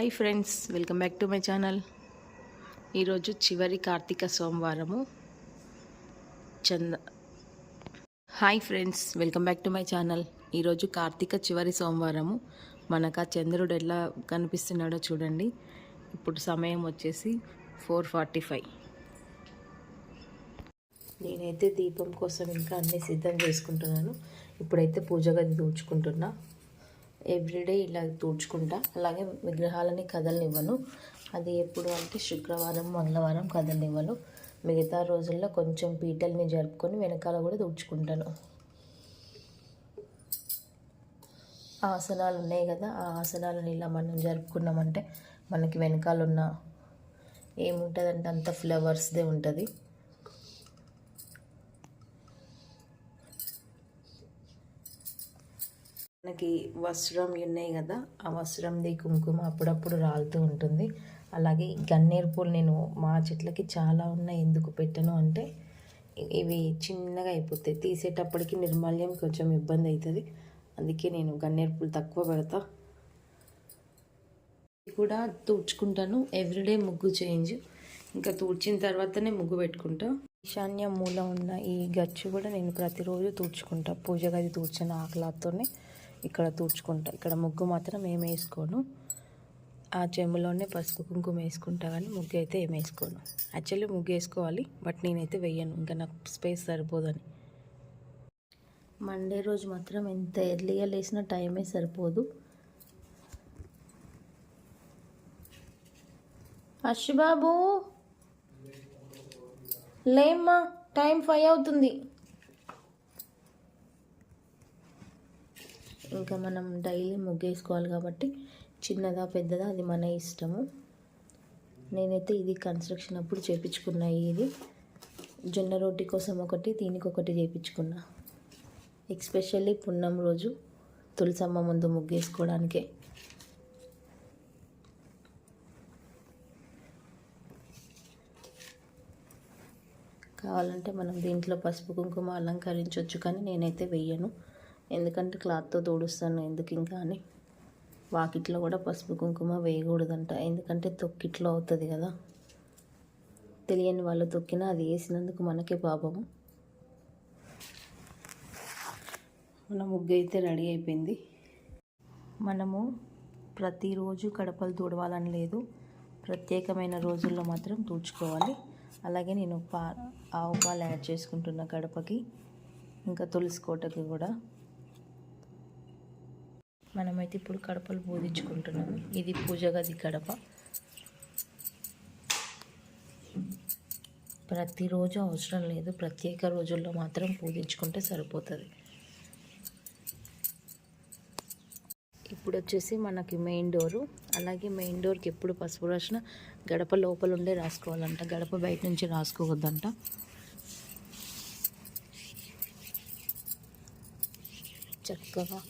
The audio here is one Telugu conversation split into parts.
Hi friends welcome back to my channel ఈరోజు చివరి కార్తీక సోమవారము. చంద hi friends welcome back to my channel ఈరోజు కార్తీక చివరి సోమవారము. మనకు ఆ చంద్రుడు ఎలా కనిపిస్తున్నాడో చూడండి. ఇప్పుడు సమయం వచ్చేసి ఫోర్ ఫార్టీ ఫైవ్ నేనైతే దీపం కోసం ఇంకా అన్నీ సిద్ధం చేసుకుంటున్నాను. ఇప్పుడైతే పూజ గది దూచుకుంటున్నా ఎవ్రీడే ఇలా తూడ్చుకుంటా. అలాగే విగ్రహాలని కదలనివ్వను. అది ఎప్పుడు అంటే శుక్రవారం మంగళవారం కదలనివ్వను. మిగతా రోజుల్లో కొంచెం పీటల్ని జరుపుకొని వెనకాల కూడా తుడుచుకుంటాను. ఆసనాలు ఉన్నాయి కదా ఆ ఆసనాలను ఇలా మనం జరుపుకున్నామంటే మనకి వెనకాల ఉన్న ఏముంటుందంటే అంత ఫ్లవర్స్దే ఉంటుంది. మనకి వస్త్రం ఉన్నాయి కదా ఆ వస్త్రంది కుంకుమ అప్పుడప్పుడు రాలుతూ ఉంటుంది. అలాగే గన్నేరు పూలు నేను మా చెట్లకి చాలా ఉన్నాయి ఎందుకు పెట్టను అంటే ఇవి చిన్నగా అయిపోతాయి. తీసేటప్పటికి నిర్మాల్యం కొంచెం ఇబ్బంది అవుతుంది అందుకే నేను గన్నేరు పూలు తక్కువ పెడతా. కూడా తుడుచుకుంటాను. ఎవ్రీడే ముగ్గు చేంజ్. ఇంకా తుడిచిన తర్వాతనే ముగ్గు పెట్టుకుంటా. ఈశాన్య మూల ఉన్న ఈ గచ్చు కూడా నేను ప్రతిరోజు తుడుచుకుంటా. పూజ గది తుడిచిన ఆకలాతోనే ఇక్కడ తుడుచుకుంటా. ఇక్కడ ముగ్గు మాత్రం ఏం వేసుకోను. ఆ చెంబులోనే పసుపు కుంకుమ వేసుకుంటా కానీ ముగ్గు అయితే ఏం వేసుకోను. యాక్చువల్లీ ముగ్గు వేసుకోవాలి బట్ నేనైతే వేయను. ఇంకా నాకు స్పేస్ సరిపోదని. మండే రోజు మాత్రం ఎంత ఎర్లీగా లేసిన టైమే సరిపోదు. అశ్బాబు లేమ్మా టైం ఫైవ్ అవుతుంది. ఇంకా మనం డైలీ ముగ్గేసుకోవాలి కాబట్టి చిన్నదా పెద్దదా అది మన ఇష్టము. నేనైతే ఇది కన్స్ట్రక్షన్ అప్పుడు చేపించుకున్నా ఇది. జొన్న రోటి కోసం ఒకటి దీనికి ఒకటి చేయించుకున్నా ఎక్స్పెషల్లీ పున్నం రోజు తులసమ్మ ముందు ముగ్గేసుకోవడానికే. కావాలంటే మనం దీంట్లో పసుపు కుంకుమ అలంకరించవచ్చు కానీ నేనైతే వెయ్యను. ఎందుకంటే క్లాత్తో తోడుస్తాను ఎందుకు ఇంకా అని. వాకిట్లో కూడా పసుపు కుంకుమ వేయకూడదంట. ఎందుకంటే తొక్కిట్లో అవుతుంది కదా. తెలియని వాళ్ళు తొక్కినా అది వేసినందుకు మనకే పాపము. మన ముగ్గు అయితే రెడీ అయిపోయింది. మనము ప్రతిరోజు కడపలు తుడవాలని లేదు. ప్రత్యేకమైన రోజుల్లో మాత్రం తుడుచుకోవాలి. అలాగే నేను పా ఆవు పాలు యాడ్ చేసుకుంటున్న గడపకి ఇంకా తులసి కోటకి కూడా. మనమైతే ఇప్పుడు కడపలు బోధించుకుంటున్నాము. ఇది పూజ గది కడప. ప్రతిరోజు అవసరం లేదు. ప్రత్యేక రోజుల్లో మాత్రం పూజించుకుంటే సరిపోతుంది. ఇప్పుడు వచ్చేసి మనకి మెయిన్ డోరు. అలాగే మెయిన్ డోర్కి ఎప్పుడు పసుపు రాసిన గడప లోపల ఉండే రాసుకోవాలంట. గడప బయట నుంచి రాసుకోవద్దంట. చక్కగా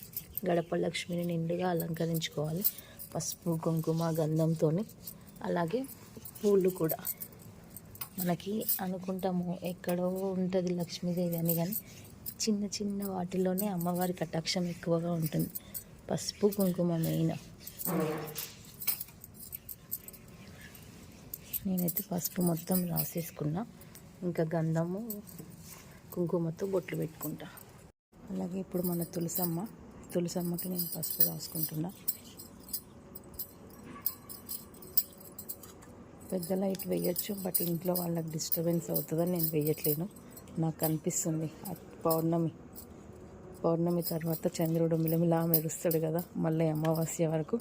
గడప లక్ష్మిని నిండుగా అలంకరించుకోవాలి. పసుపు కుంకుమ గంధంతో అలాగే పూలు కూడా. మనకి అనుకుంటాము ఎక్కడో ఉంటుంది లక్ష్మీదేవి అని కానీ చిన్న చిన్న వాటిలోనే అమ్మవారి కటాక్షం ఎక్కువగా ఉంటుంది. పసుపు కుంకుమ మెయిన్. నేనైతే పసుపు మొత్తం రాసేసుకున్నా. ఇంకా గంధము కుంకుమతో బొట్లు పెట్టుకుంటా. అలాగే ఇప్పుడు మన తులసమ్మ. తులసమ్మకి నేను పసుపు రాసుకుంటున్నా. పెద్ద లైట్ వేయచ్చు బట్ ఇంట్లో వాళ్ళకి డిస్టర్బెన్స్ అవుతుందని నేను వేయట్లేను. నాకు అనిపిస్తుంది. పౌర్ణమి. పౌర్ణమి తర్వాత చంద్రుడు మిలమిలా మెరుస్తాడు కదా మళ్ళీ అమావాస్య వరకు.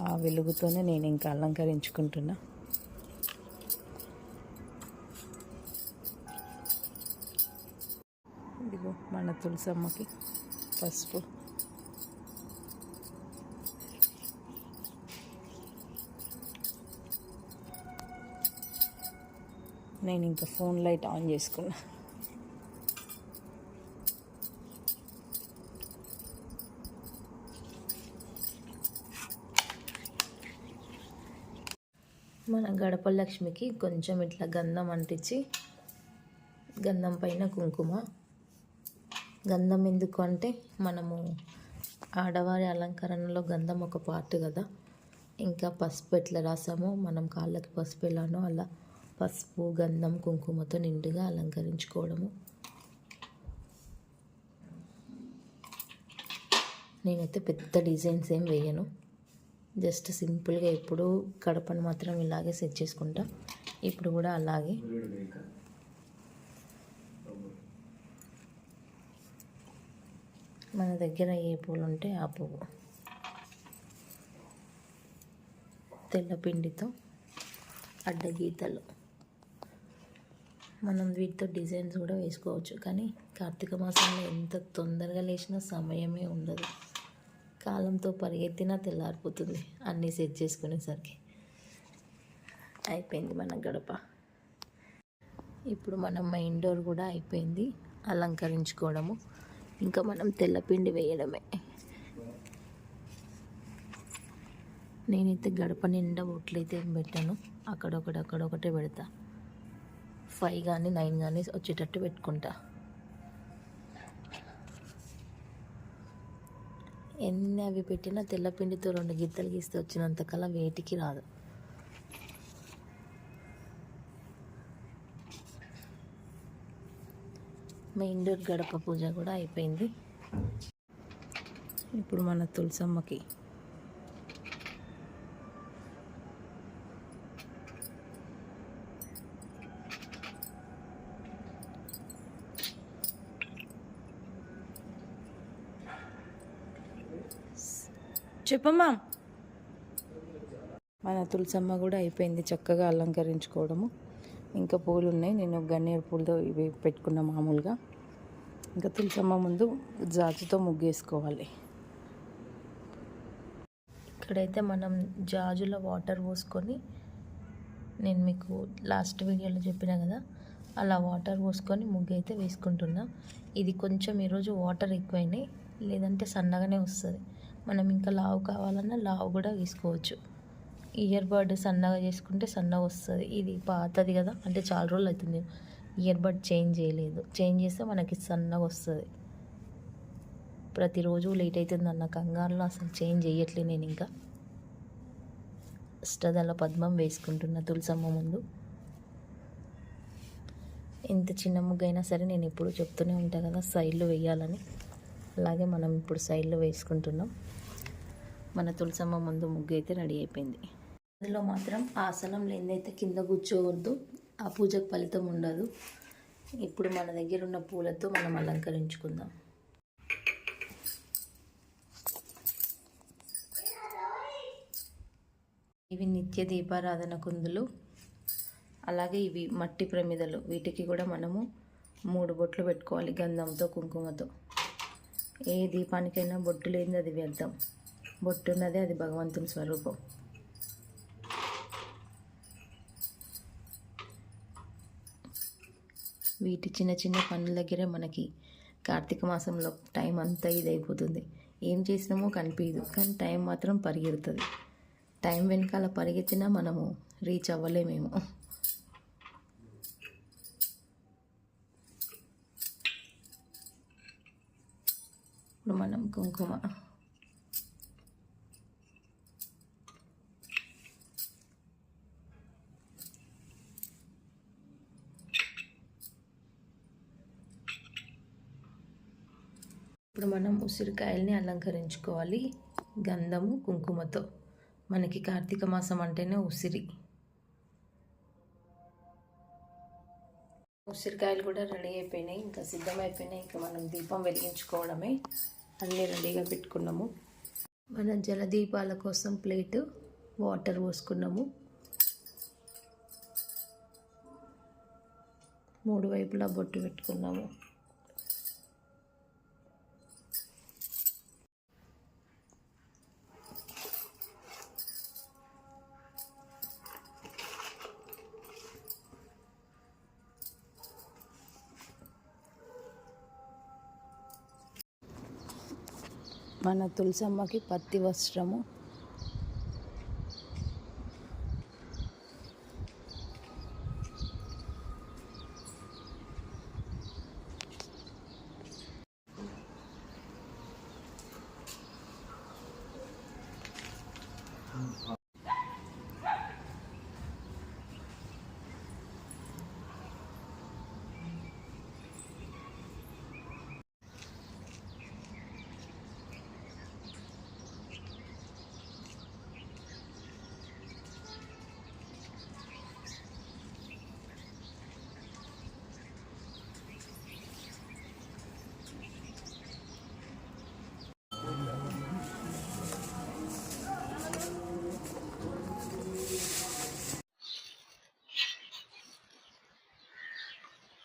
ఆ వెలుగుతోనే నేను ఇంకా అలంకరించుకుంటున్నా. ఇదిగో మన తులసమ్మకి పసుపు. నేను ఇంకా ఫోన్ లైట్ ఆన్ చేసుకున్నా. మన గడప లక్ష్మికి కొంచెం ఇట్లా గంధం అంటించి గంధం పైన కుంకుమ. గంధం ఎందుకు అంటే మనము ఆడవారి అలంకరణలో గంధం ఒక పార్ట్ కదా. ఇంకా పసుపు ఎట్లా రాసామో మనం కాళ్ళకి పసుపు ఎలానో అలా పసుపు గంధం కుంకుమతో నిండుగా అలంకరించుకోవడము. నేనైతే పెద్ద డిజైన్స్ ఏం వేయను. జస్ట్ సింపుల్గా ఎప్పుడు కడపను మాత్రం ఇలాగే సెట్ చేసుకుంటా. ఇప్పుడు కూడా అలాగే. మన దగ్గర ఏ పూలు ఉంటే ఆ పువ్వు. తెల్ల పిండితో అడ్డగీతలు. మనం వీటితో డిజైన్స్ కూడా వేసుకోవచ్చు. కానీ కార్తీక మాసంలో ఎంత తొందరగా లేచినా సమయమే ఉండదు. కాలంతో పరిగెత్తినా తెల్లారిపోతుంది. అన్నీ సెట్ చేసుకునేసరికి. అయిపోయింది మన గడప. ఇప్పుడు మనం మెయిన్ డోర్ కూడా అయిపోయింది. అలంకరించుకోవడము. ఇంకా మనం తెల్లపిండి వేయడమే. నేనైతే గడప నిండా బొట్లయితే పెట్టాను. అక్కడొకటి అక్కడొకటే పెడతా. ఫైవ్ కానీ నైన్ కానీ వచ్చేటట్టు పెట్టుకుంటా. ఎన్ని అవి పెట్టినా తెల్లపిండితో రెండు గిత్తలు గీస్తే వచ్చినంత కల వేటికి రాదు. మెయిన్ డోర్ గడప పూజ కూడా అయిపోయింది. ఇప్పుడు మన తులసమ్మకి చెప్పమ్మా మన తులసమ్మ కూడా అయిపోయింది చక్కగా అలంకరించుకోవడము. ఇంకా పూలు ఉన్నాయి నేను గన్నేరు పూలతో ఇవి పెట్టుకున్న మామూలుగా. ఇంకా తులసమ్మ ముందు జాజుతో ముగ్గేసుకోవాలి. ఇక్కడైతే మనం జాజుల వాటర్ పోసుకొని నేను మీకు లాస్ట్ వీడియోలో చెప్పిన కదా అలా వాటర్ పోసుకొని ముగ్గు అయితే వేసుకుంటున్నా. ఇది కొంచెం ఈరోజు వాటర్ ఎక్కువైనాయి. లేదంటే సన్నగానే వస్తుంది. మనం ఇంకా లావు కావాలన్నా లావు కూడా వేసుకోవచ్చు ఇయర్ బడ్ సన్నగా చేసుకుంటే సన్నగా వస్తుంది. ఇది పాతది కదా అంటే చాలా రోజులు అవుతుంది. ఇయర్ బడ్ చేంజ్ చేయలేదు. చేంజ్ చేస్తే మనకి సన్నగా వస్తుంది. ప్రతిరోజు లేట్ అవుతుంది అన్న కంగారులో అసలు చేంజ్ చేయట్లే నేను ఇంకా. అష్టదళ పద్మం వేసుకుంటున్నా తులసమ్మ ముందు. ఎంత చిన్న ముగ్గు అయినా సరే నేను ఎప్పుడు చెప్తూనే ఉంటాను కదా సైడ్లో వేయాలని. అలాగే మనం ఇప్పుడు సైడ్లో వేసుకుంటున్నాం. మన తులసమ్మ ముందు ముగ్గు అయితే రెడీ అయిపోయింది. అందులో మాత్రం ఆసనం లేనిదైతే కింద కూర్చోవద్దు. ఆ పూజకు ఫలితం ఉండదు. ఇప్పుడు మన దగ్గర ఉన్న పూలతో మనం అలంకరించుకుందాం. ఇవి నిత్య దీపారాధన కుందులు. అలాగే ఇవి మట్టి ప్రమిదలు. వీటికి కూడా మనము మూడు బొట్లు పెట్టుకోవాలి గంధంతో కుంకుమతో. ఏ దీపానికైనా బొట్టు లేనిది అది వ్యర్థం. బొట్టు ఉన్నది అది భగవంతుని స్వరూపం. వీటి చిన్న చిన్న పనుల దగ్గరే మనకి కార్తీక మాసంలో టైం అంతా ఇది అయిపోతుంది ఏం చేసినామో కనిపించదు కానీ టైం మాత్రం పరిగెడుతుంది. టైం వెనకాల పరిగెత్తినా మనము రీచ్ అవ్వలేమేమో. ఇప్పుడు మనం కుంకుమ. ఇప్పుడు మనం ఉసిరికాయల్ని అలంకరించుకోవాలి గంధము కుంకుమతో. మనకి కార్తీక మాసం అంటేనే ఉసిరి. ఉసిరికాయలు కూడా రెడీ అయిపోయినాయి ఇంకా సిద్ధమైపోయినాయి. ఇంకా మనం దీపం వెలిగించుకోవడమే. అన్నీ రెడీగా పెట్టుకున్నాము. మన జలదీపాల కోసం ప్లేట్ వాటర్ పోసుకున్నాము. మూడు వైపులా బొట్టు పెట్టుకున్నాము. మన తులసమ్మకి పత్తి వస్త్రము.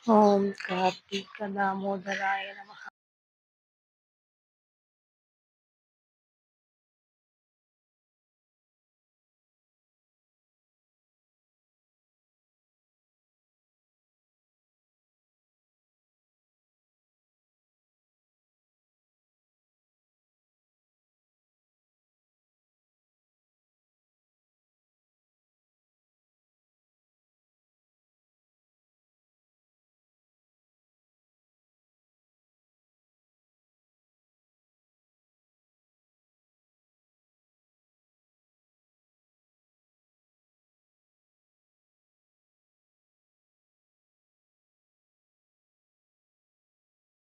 ఓం కార్తీక దామోదరాయ నమ